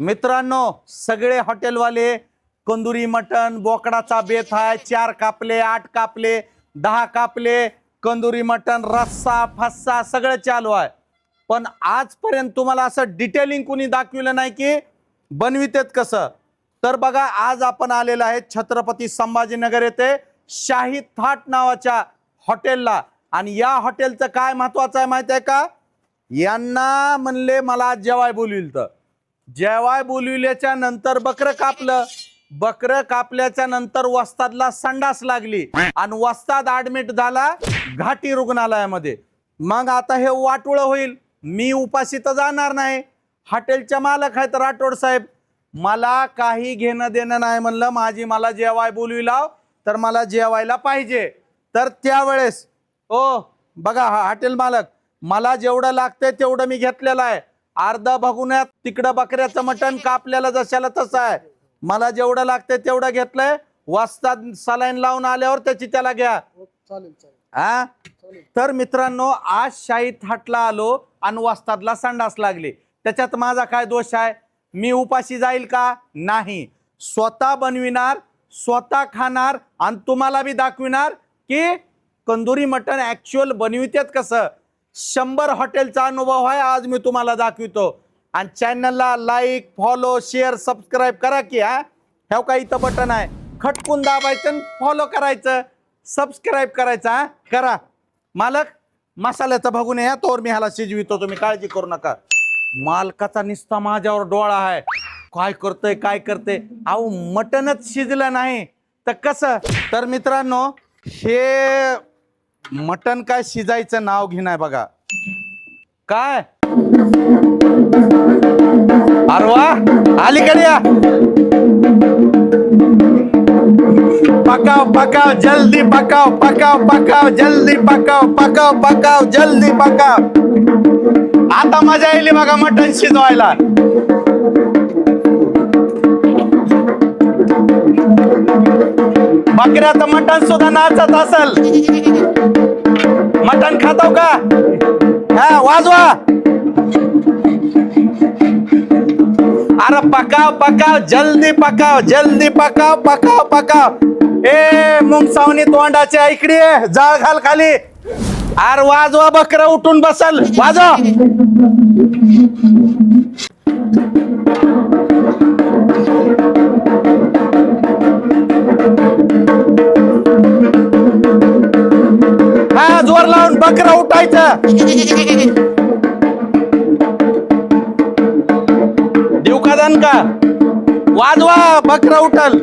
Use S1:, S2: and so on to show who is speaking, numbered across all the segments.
S1: मित्रांनो सगळे हॉटेलवाले कंदुरी मटन बोकडाचा बेत आहे चार कापले आठ कापले दहा कापले कंदुरी मटन रस्सा फस्सा सगळं चालू आहे. पण आजपर्यंत तुम्हाला असं डिटेलिंग कुणी दाखविलं नाही की बनवितेत कसं? तर बघा आज आपण आलेलो आहे छत्रपती संभाजीनगर येथे शाही थाट नावाच्या हॉटेलला. आणि या हॉटेलचं काय महत्वाचं आहे माहिती आहे का? यांना म्हणले मला जेवाय बोलविल तर जेवाय बोलविल्याच्या नंतर बकरं कापलं. बकरं कापल्याच्या नंतर वस्तादला संडास लागली. आणि वस्ताद ऍडमिट झाला घाटी रुग्णालयामध्ये. मग आता हे वाटोळं होईल. मी उपाशी तर जाणार नाही. हॉटेलच्या मालक आहेत राठोड साहेब. मला काही घेणं देणं नाही म्हणलं. माझी मला जेवाय बोलवी लाव तर मला जेवायला पाहिजे. तर त्यावेळेस ओ बघा हा हॉटेल मालक. मला जेवढं लागतंय तेवढं मी घेतलेलं आहे. अर्धा बघुन्यात तिकडं बकऱ्याचं मटण कापल्याला जशाला तसं आहे. मला जेवढं लागतंय तेवढं घेतलंय. वाजता सलाईन लावून आल्यावर त्याची त्याला घ्या. हा तर मित्रांनो आज शाही थाटला आलो आणि वास्तादला संडास लागली. त्याच्यात माझा काय दोष आहे? मी उपाशी जाईल का? नाही. स्वतः बनविणार स्वतः खाणार आणि तुम्हाला बी दाखविणार की कंदुरी मटण ऍक्च्युअल बनवितेत कसं? शंभर हॉटेलचा अनुभव आहे आज मी तुम्हाला दाखवितो. आणि चॅनलला लाईक फॉलो शेअर सबस्क्राईब करा की हा. ह्या का इथं बटन आहे. खटकून दाबायचं फॉलो करायचं. सबस्क्राईब करायचं हा. करा. मालक मसाल्याचं बघून या. तोर मी ह्याला शिजवितो. तुम्ही काळजी करू नका. मालकाचा निस्ता माझ्यावर डोळा आहे. काय करतोय काय करते अहो मटनच शिजलं नाही. तर कसं? तर मित्रांनो हे मटन काय शिजायचं नाव घेणार बघा. काय? अरे वा अलीकडे या. पकाव पकाव जल्दी पकाव पकाव पकाव जल्दी पकाव पकाव पकाव जल्दी पकाव. आता मजा येईल बघा मटण शिजवायला. बकऱ्याचं मटण सुद्धा नाचत असल. मटण खातो का? हा वाजवा. अरे पकाव पकाव जल्दी पकाव जल्दी पकाव पकाव पकाव. ए मुंग सावनी तोंडाच्या इकडे जाळ घाल खाली. अरे वाजवा बकर उठून बसल. वाजव. बकरा उठायचं. देऊ का? दान का वाजवा बकरा उठल.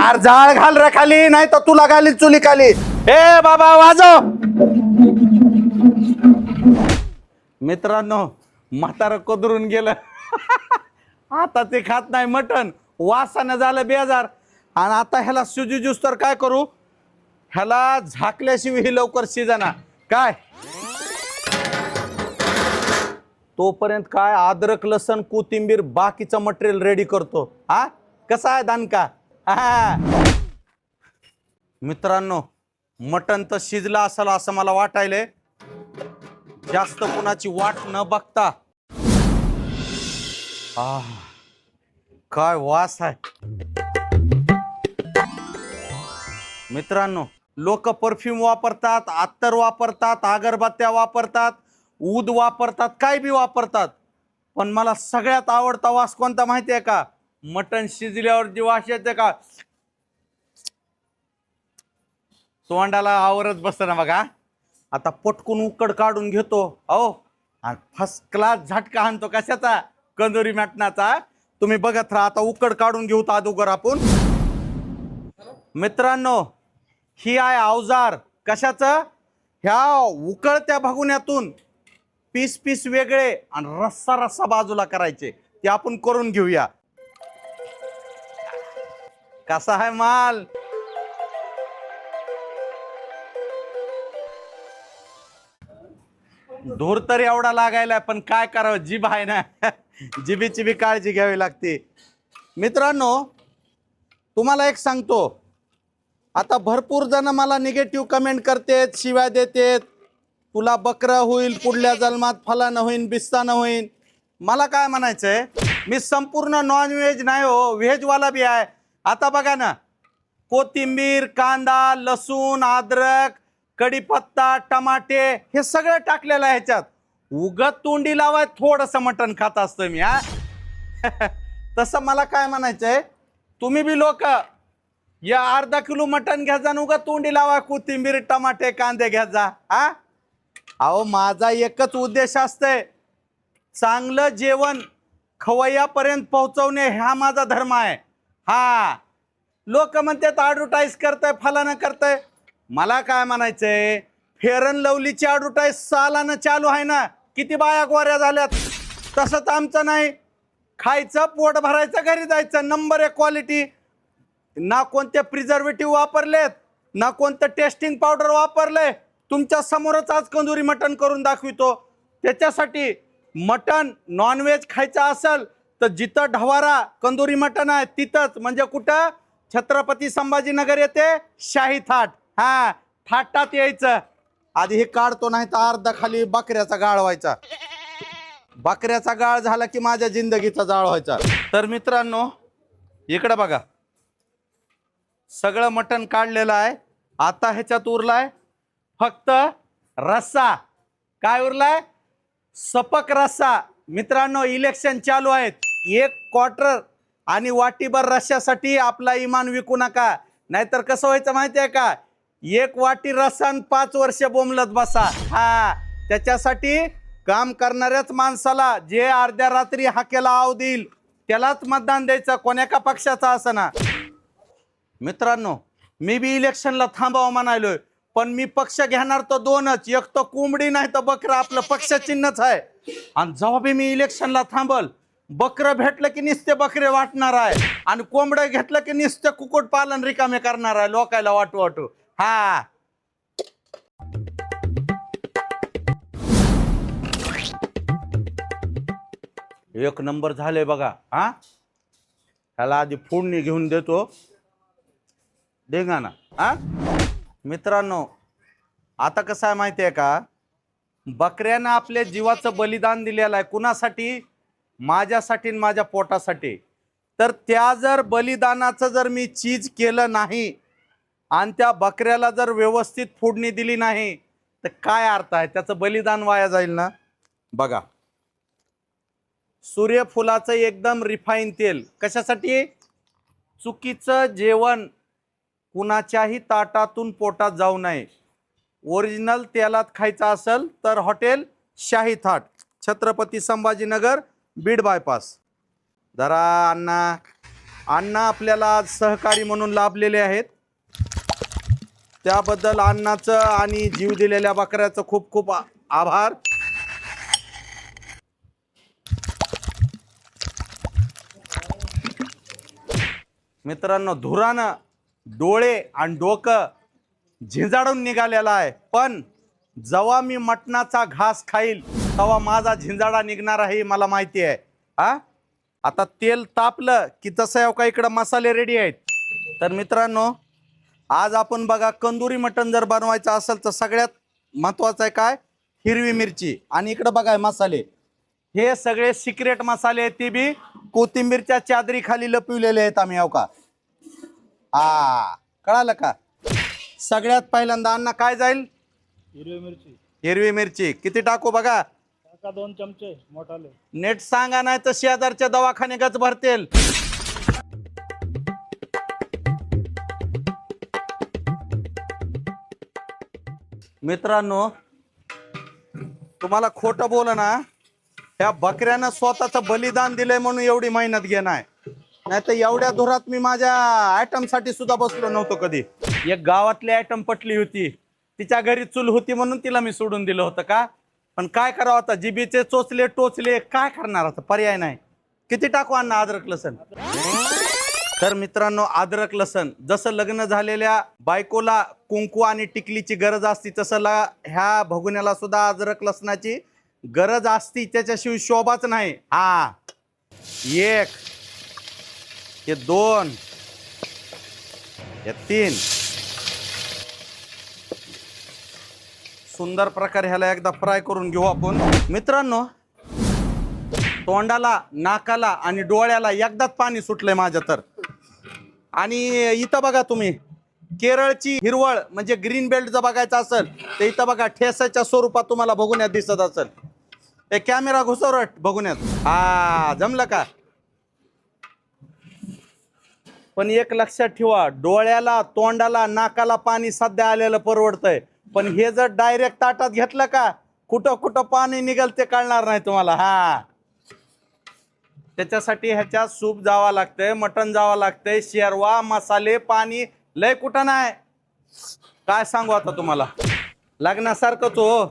S1: आर जाळ घाल रे खाली नाही तर तुला घाली चुली खाली. ए बाबा वाजव. मित्रांनो म्हातार कोदरून गेलं. आता ते खात नाही मटण. वासानं झालं बेजार. आणि आता ह्याला सुजूजूस तर काय करू? ह्याला झाकल्याशिवाय ही लवकर शिजना. काय? तोपर्यंत काय अद्रक लसण कोथिंबीर बाकीचं मटेरियल रेडी करतो. हा? कसा आहे दानका? हा. मित्रांनो मटण तर शिजलं असेल असं मला वाटायलंय. जास्त कुणाची वाट न बघता. आह, काय वास आहे. मित्रांनो लोक परफ्यूम वापरतात अत्तर वापरतात अगरबत्त्या वापरतात ऊद वापरतात काय बी वापरतात. पण मला सगळ्यात आवडता वास कोणता माहिती आहे का? मटण शिजल्यावर जी वास येते का? तोंडाला आवरत बसत ना बघा. आता पटकून उकड काढून घेतो. अहो आणि फर्स्ट क्लास झटका आणतो कशाचा? कंदोरी मटणाचा. तुम्ही बघत राहा आता उकड काढून घेऊ तो अगोदर आपण. मित्रांनो ही आहे अवजार. कशाचं? ह्या उकळत्या भगुण्यातून पीस पीस वेगळे आणि रस्सा रस्सा बाजूला करायचे. ते आपण करून घेऊया. कसा आहे माल? धूर तरी एवढा लागायला पण काय करावं? जीभ आहे ना. जिबीची बी काळजी घ्यावी लागते. मित्रांनो तुम्हाला एक सांगतो. आता भरपूर जण मला निगेटिव्ह कमेंट करतेत शिव्या देतेत. तुला बकरं होईल पुढल्या जन्मात फलानं होईन बिस्तानं होईन. मला काय म्हणायचं आहे मी संपूर्ण नॉन व्हेज नाही हो व्हेजवाला बी आहे. आता बघा ना कोथिंबीर कांदा लसूण अद्रक कढीपत्ता टमाटे हे सगळं टाकलेलं आहे ह्याच्यात. उगत तोंडी लावाय थोडंसं मटण खात असतो मी हा. तसं मला काय म्हणायचंय? तुम्ही बी लोक या अर्धा किलो मटण घ्या जा उगा तोंडी लावा कोथिंबीर टमाटे कांदे घ्या जा. हा? अहो माझा एकच उद्देश असतंय चांगलं जेवण खवय्यापर्यंत पोहोचवणे हा माझा धर्म आहे. हा. लोक म्हणतात ॲडव्हर्टाईज करताय फलानं करताय. मला काय म्हणायचंय फेरन लवलीची ॲडव्हर्टाईज सालानं चालू आहे ना किती बाया गोऱ्या झाल्यात. तसं तर आमचं नाही. खायचं पोट भरायचं घरी जायचं नंबर एक क्वालिटी ना कोणते प्रिझर्वेटिव्ह वापरलेत ना कोणतं टेस्टिंग पावडर वापरलंय तुमच्या समोरच आज कंदुरी मटण करून दाखवितो. त्याच्यासाठी मटण नॉनव्हेज खायचं असेल तर जिथं ढवारा कंदुरी मटण आहे तिथंच. म्हणजे कुठं? छत्रपती संभाजीनगर येते शाही थाट. हा थाटात यायचं. आधी हे काढतो नाही तर अर्धा खाली बकऱ्याचा गाळ व्हायचा. बकऱ्याचा गाळ झाला की माझ्या जिंदगीचा जाळ व्हायचा. तर मित्रांनो इकडं बघा. सगळं मटण काढलेलं आहे. आता ह्याच्यात उरलाय फक्त रस्सा. काय उरलाय? सपक रस्सा. मित्रांनो इलेक्शन चालू आहेत. एक क्वार्टर आणि वाटीभर रश्श्यासाठी आपला इमान विकू नका. नाहीतर कसं व्हायचं माहिती आहे का? एक वाटी रसान पाच वर्ष बोंबलत बसा. हा त्याच्यासाठी काम करणाऱ्याच माणसाला जे अर्ध्या रात्री हाकेला आव देईल त्यालाच मतदान द्यायचं. कोण्या का पक्षाचा असं ना? मित्रांनो मी बी इलेक्शनला थांबावं म्हणालोय पण मी पक्ष घेणार तर दोनच एक तर कोंबडी नाही तर बकरं आपलं पक्ष चिन्हच आहे. आणि जेव्हा बी मी इलेक्शनला थांबल बकरं भेटलं की निस्ते बकरे वाटणार आहे आणि कोंबडं घेतलं की निस्ते कुकुट पालन रिकामे करणार आहे लोकायला वाटू वाटू. हा. एक नंबर झाले बघा हा. त्याला आधी फोडणी घेऊन देतो. देगा ना हा मित्रांनो आता कसं आहे माहिती आहे का? बकऱ्यानं आपल्या जीवाचं बलिदान दिलेलं आहे. कुणासाठी? माझ्यासाठी आणि माझ्या पोटासाठी. तर त्या जर बलिदानाचं जर मी चीज केलं नाही आणि त्या बकऱ्याला जर व्यवस्थित फोडणी दिली नाही तर काय अर्थ आहे? त्याचं बलिदान वाया जाईल ना? बघा. सूर्यफुलाचं एकदम रिफाईन तेल. कशासाठी? चुकीचं जेवण कुणाच्याही ताटातून पोटात जाऊ नये. ओरिजिनल तेलात खायचं असेल तर हॉटेल शाही थाट छत्रपती संभाजीनगर बीड बायपास. जरा अण्णा. अण्णा आपल्याला आज सहकारी म्हणून लाभलेले आहेत. त्याबद्दल अण्णाचं आणि जीव दिलेल्या बकऱ्याचं खूप खूप आभार. मित्रांनो धुरानं डोळे आणि डोकं झिंजाडून निघालेला आहे. पण जेव्हा मी मटणाचा घास खाईल तेव्हा माझा झिंजाडा निघणार आहे मला माहिती आहे. हा आता तेल तापलं की तसं आहे हो का इकडं मसाले रेडी आहेत. तर मित्रांनो आज आपण बघा कंदुरी मटण जर बनवायचं असेल तर सगळ्यात महत्त्वाचं आहे काय? हिरवी मिरची. आणि इकडं बघाय मसाले. हे सगळे सिक्रेट मसाले आहेत ते बी कोथिंबीरच्या चादरीखाली लपविलेले आहेत आम्ही हो अवका हा. कळालं का? सगळ्यात पहिल्यांदा अण्णा काय जाईल?
S2: हिरवी मिरची.
S1: हिरवी मिरची. किती टाकू बघा?
S2: टाका दोन चमचे मोठाले.
S1: नेट सांगा नाही तर शेजारच्या दवाखाने गच भरतील. मित्रांनो तुम्हाला खोटं बोल ना त्या बकऱ्यानं स्वतःचं बलिदान दिलंय म्हणून एवढी मेहनत घेणार. नाही तर एवढ्या धुरात मी माझ्या आयटमसाठी सुद्धा बसलो नव्हतो कधी. एक गावातली आयटम पटली होती. तिच्या घरी चूल होती म्हणून तिला मी सोडून दिलं होतं का? पण काय करावं आता? जिबीचे चोचले टोचले काय करणार आता? पर्याय नाही. किती टाकू अण्णा अद्रक लसण? तर मित्रांनो अद्रक लसण. जसं लग्न झालेल्या बायकोला कुंकू आणि टिकलीची गरज असती तसं ला ह्या भगुण्याला सुद्धा अद्रक लसणाची गरज असती. त्याच्याशिवाय शोभाच नाही. हा. एक. हे दोन. हे तीन. सुंदर प्रकारे ह्याला एकदा फ्राय करून घेऊ आपण. मित्रांनो तोंडाला नाकाला आणि डोळ्याला एकदाच पाणी सुटलंय माझ्या तर. आणि इथं बघा तुम्ही केरळची हिरवळ म्हणजे ग्रीन बेल्ट जर बघायचं असेल तर इथं बघा ठेसाच्या स्वरूपात तुम्हाला बघुण्यात दिसत असेल. हे कॅमेरा घुसवरट बघून हा जमलं का? पण एक लक्षात ठेवा डोळ्याला तोंडाला नाकाला पाणी सध्या आलेलं परवडतंय. पण हे जर डायरेक्ट ताटात घेतलं का कुठं कुठं पाणी निघल ते कळणार नाही तुम्हाला. हा. त्याच्यासाठी ह्याच्यात सूप जावा लागतंय मटण जावं लागतंय शेरवा मसाले पाणी लय कुठं नाही. काय सांगू आता तुम्हाला? लग्नासारखंच हो.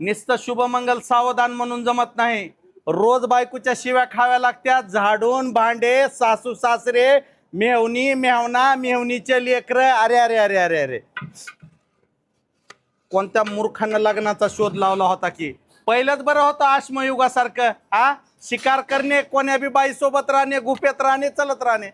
S1: नुसतं शुभमंगल सावधान म्हणून जमत नाही. रोज बायकोच्या शिव्या खाव्या लागत्या. झाडून भांडे सासू सासरे मेवणी मेवना मेवणीचे लेकर अरे अरे अरे अरे अरे. कोणत्या मूर्खानं लग्नाचा शोध लावला होता की? पहिलंच बरं होतं आश्मयुगासारखं हा? शिकार करणे कोण्या बी बाईसोबत राहणे गुफेत राहणे चलत राहणे.